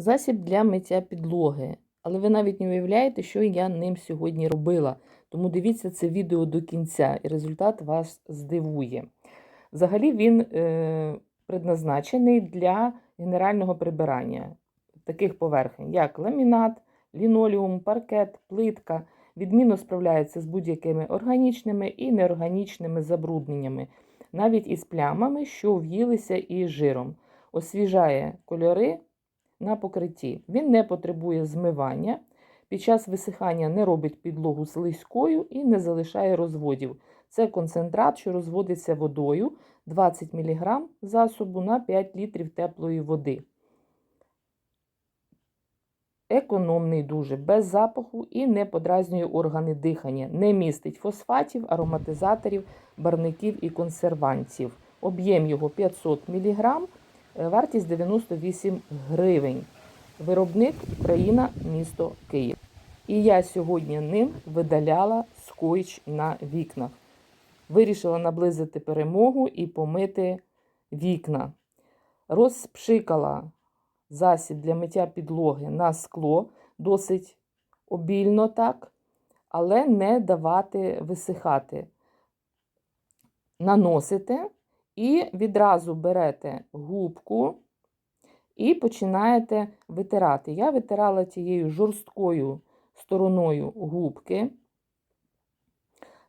Засіб для миття підлоги. Але ви навіть не уявляєте, що я ним сьогодні робила. Тому дивіться це відео до кінця, і результат вас здивує. Взагалі він е, предназначений для генерального прибирання таких поверхень, як ламінат, лінолеум, паркет, плитка. Відмінно справляється з будь-якими органічними і неорганічними забрудненнями, навіть із плямами, що в'їлися із жиром. Освіжає кольори на покритті. Він не потребує змивання. Під час висихання не робить підлогу слизькою і не залишає розводів. Це концентрат, що розводиться водою 20 мг засобу на 5 літрів теплої води. Економний дуже, без запаху і не подразнює органи дихання, не містить фосфатів, ароматизаторів, барників і консервантів. Об'єм його 500 мг, вартість 98 гривень. Виробник Україна, місто Київ. І я сьогодні ним видаляла скотч на вікнах. Вирішила наблизити перемогу і помити вікна. Розпшикала засіб для миття підлоги на скло, досить обільно так, але не давати висихати. Наносите і відразу берете губку і починаєте витирати. Я витирала тією жорсткою стороною губки.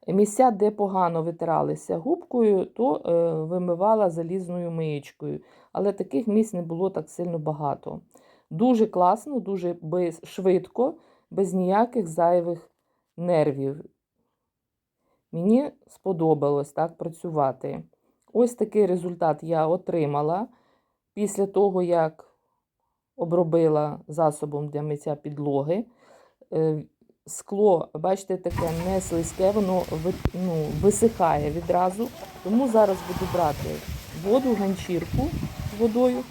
Місця, де погано витиралися губкою, то е, вимивала залізною миєчкою. Але таких місць не було так сильно багато. Дуже класно, дуже без, швидко, без ніяких зайвих нервів. Мені сподобалось так працювати. Ось такий результат я отримала після того, як обробила засобом для миття підлоги. Е, Скло, бачите, таке не слизьке, воно ну, висихає відразу. Тому зараз буду брати воду, ганчірку з водою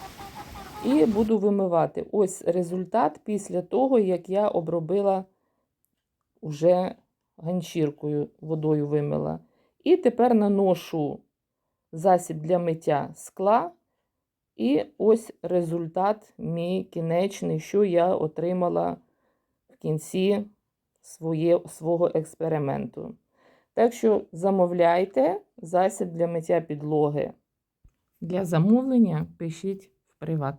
і буду вимивати. Ось результат після того, як я обробила вже ганчіркою, водою вимила. І тепер наношу засіб для миття скла. І ось результат мій кінечний, що я отримала в кінці своє, свого експерименту. Так що замовляйте засіб для миття підлоги. Для замовлення пишіть в приват.